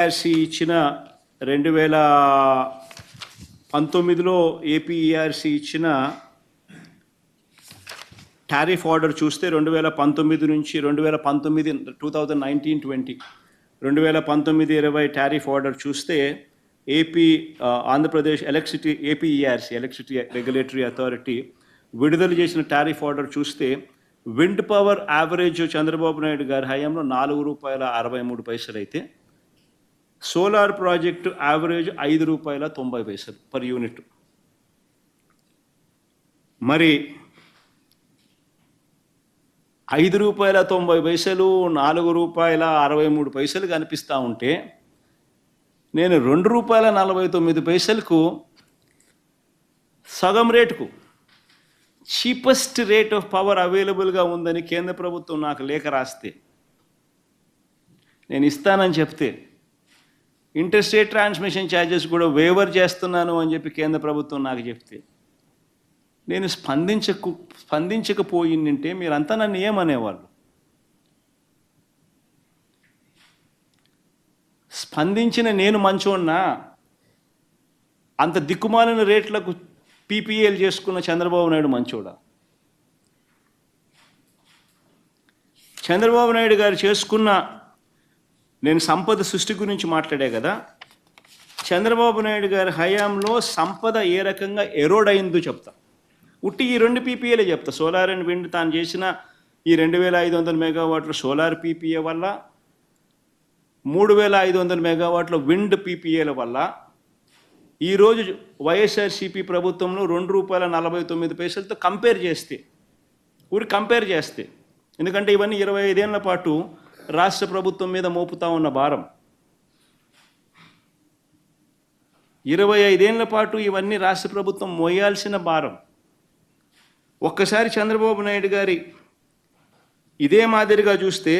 ERC ఇచ్చిన రెండు వేల పంతొమ్మిదిలో ఏపీఈఆర్సీ ఇచ్చిన టారిఫ్ ఆర్డర్ చూస్తే రెండు వేల పంతొమ్మిది నుంచి రెండు వేల పంతొమ్మిది టూ థౌజండ్ నైన్టీన్ ట్వంటీ రెండు వేల పంతొమ్మిది ఇరవై టారిఫ్ ఆర్డర్ చూస్తే AP Andhra Pradesh electricity APERC electricity regulatory authority విడుదల చేసిన టారిఫ్ ఆర్డర్ చూస్తే wind power average Chandrababu Naidu గారి హయాంలో నాలుగు రూపాయల అరవై మూడు పైసలు అయితే సోలార్ ప్రాజెక్టు యావరేజ్ ఐదు రూపాయల తొంభై పైసలు పర్ యూనిట్. మరి ఐదు రూపాయల తొంభై పైసలు నాలుగు రూపాయల అరవై మూడు పైసలు కనిపిస్తూ ఉంటే నేను రెండు రూపాయల నలభై తొమ్మిది పైసలకు సగం రేటుకు చీపెస్ట్ రేట్ ఆఫ్ పవర్ అవైలబుల్గా ఉందని కేంద్ర ప్రభుత్వం నాకు లేఖ రాస్తే నేను ఇస్తానని చెప్తే ఇంటర్స్టేట్ ట్రాన్స్మిషన్ ఛార్జెస్ కూడా వేవర్ చేస్తున్నాను అని చెప్పి కేంద్ర ప్రభుత్వం నాకు చెప్తే నేను స్పందించకు స్పందించకపోయిందంటే మీరంతా నన్ను ఏమనేవాళ్ళు? స్పందించిన నేను మంచోన్నా? అంత దిక్కుమాలిన రేట్లకు పీపీఏలు చేసుకున్న చంద్రబాబు నాయుడు మంచోడా? చంద్రబాబు నాయుడు గారు చేసుకున్న నేను సంపద సృష్టి గురించి మాట్లాడే కదా? చంద్రబాబు నాయుడు గారి హయాంలో సంపద ఏ రకంగా ఎరోడ్ అయిందో చెప్తా. ఉట్టి ఈ రెండు పీపీఏలే చెప్తా. సోలార్ అండ్ విండ్ తాను చేసిన ఈ రెండు వేల ఐదు వందల మెగావాట్ల సోలార్ పీపీఏ వల్ల మూడు వేల ఐదు వందల మెగావాట్ల విండ్ పీపీఏల వల్ల ఈరోజు వైఎస్ఆర్సీపీ ప్రభుత్వంలో రెండు రూపాయల నలభై తొమ్మిది పైసలతో కంపేర్ చేస్తే ఊరి కంపేర్ చేస్తే ఎందుకంటే ఇవన్నీ ఇరవై ఐదేళ్ళ పాటు రాష్ట్ర ప్రభుత్వం మీద మోపుతా ఉన్న భారం. ఇరవై ఐదేళ్ళ పాటు ఇవన్నీ రాష్ట్ర ప్రభుత్వం మోయాల్సిన భారం. ఒక్కసారి చంద్రబాబు నాయుడు గారి ఇదే మాదిరిగా చూస్తే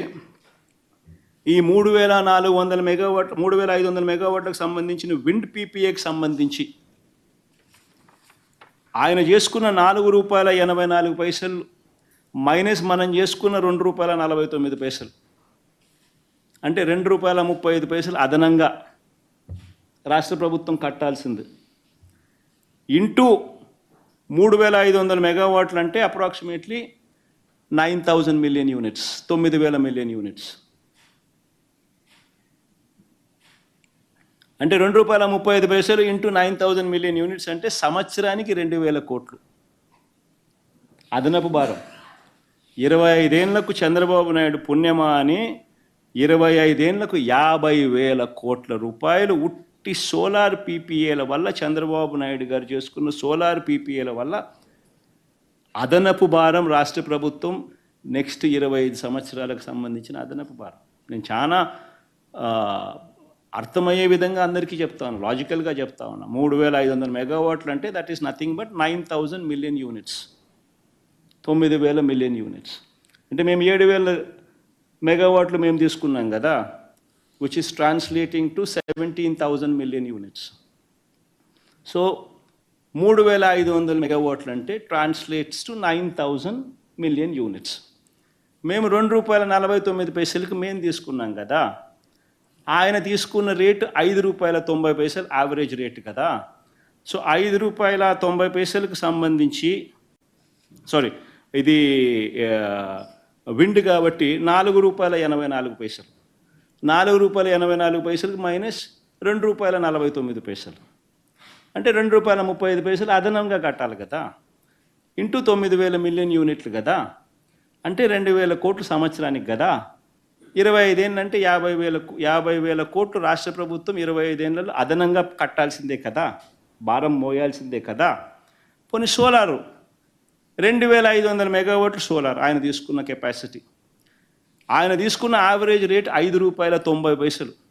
ఈ మూడు వేల నాలుగు వందల మెగావాట్ మూడు వేల ఐదు వందల మెగావాట్లకు సంబంధించిన విండ్ పీపీఏకి సంబంధించి ఆయన చేసుకున్న నాలుగు రూపాయల ఎనభై నాలుగు పైసలు మైనస్ మనం చేసుకున్న రెండు రూపాయల నలభై తొమ్మిది పైసలు. అంటే రెండు రూపాయల ముప్పై ఐదు పైసలు అదనంగా రాష్ట్ర ప్రభుత్వం కట్టాల్సింది. ఇంటూ మూడు వేల ఐదు వందల మెగావాట్లు అంటే approximately nine thousand million units తొమ్మిది వేల మిలియన్ యూనిట్స్. అంటే రెండు రూపాయల ముప్పై ఐదు పైసలు into nine thousand million units అంటే సంవత్సరానికి రెండు వేల కోట్లు. అదనపు భారం. ఇరవై ఐదేళ్ళకు చంద్రబాబు నాయుడు పుణ్యమా అని ఇరవై ఐదేళ్ళకు యాభై వేల కోట్ల రూపాయలు ఉట్టి సోలార్ పీపీఏల వల్ల చంద్రబాబు నాయుడు గారు చేసుకున్న సోలార్ పీపీఏల వల్ల అదనపు భారం రాష్ట్ర ప్రభుత్వం నెక్స్ట్ ఇరవై ఐదు సంవత్సరాలకు సంబంధించిన అదనపు భారం. నేను చాలా అర్థమయ్యే విధంగా అందరికీ చెప్తాను లాజికల్గా చెప్తా ఉన్నా. మూడు వేల ఐదు వందల మెగావాట్లు అంటే that is nothing but nine thousand million units. తొమ్మిది వేల మిలియన్ యూనిట్స్. అంటే మేము ఏడు వేల మెగావాట్లు మేము తీసుకున్నాం కదా which is translating to seventeen thousand million units so మూడు వేల ఐదు వందల మెగావాట్లు అంటే translates to nine thousand million units మేము రెండు రూపాయల నలభై తొమ్మిది పైసలకి మేము తీసుకున్నాం కదా ఆయన తీసుకున్న రేటు ఐదు రూపాయల తొంభై పైసలు యావరేజ్ రేటు కదా. సో ఐదు రూపాయల తొంభై పైసలకు సంబంధించి సారీ ఇది విండ్ కాబట్టి నాలుగు రూపాయల ఎనభై నాలుగు పైసలు. నాలుగు రూపాయల ఎనభై నాలుగు పైసలకు మైనస్ రెండు రూపాయల నలభై తొమ్మిది పైసలు. అంటే రెండు రూపాయల ముప్పై ఐదు పైసలు అదనంగా కట్టాలి కదా. ఇంటూ తొమ్మిది వేల మిలియన్ యూనిట్లు కదా. అంటే రెండు వేల కోట్లు సంవత్సరానికి కదా. ఇరవై ఐదేళ్ళంటే యాభై వేల యాభై వేల కోట్లు రాష్ట్ర ప్రభుత్వం ఇరవై ఐదేళ్ళలో అదనంగా కట్టాల్సిందే కదా. భారం మోయాల్సిందే కదా. కొన్ని సోలారు రెండు వేల ఐదు వందల మెగావాట్లు సోలార్ ఆయన తీసుకున్న కెపాసిటీ. ఆయన తీసుకున్న యావరేజ్ రేట్ ఐదు రూపాయల తొంభై పైసలు.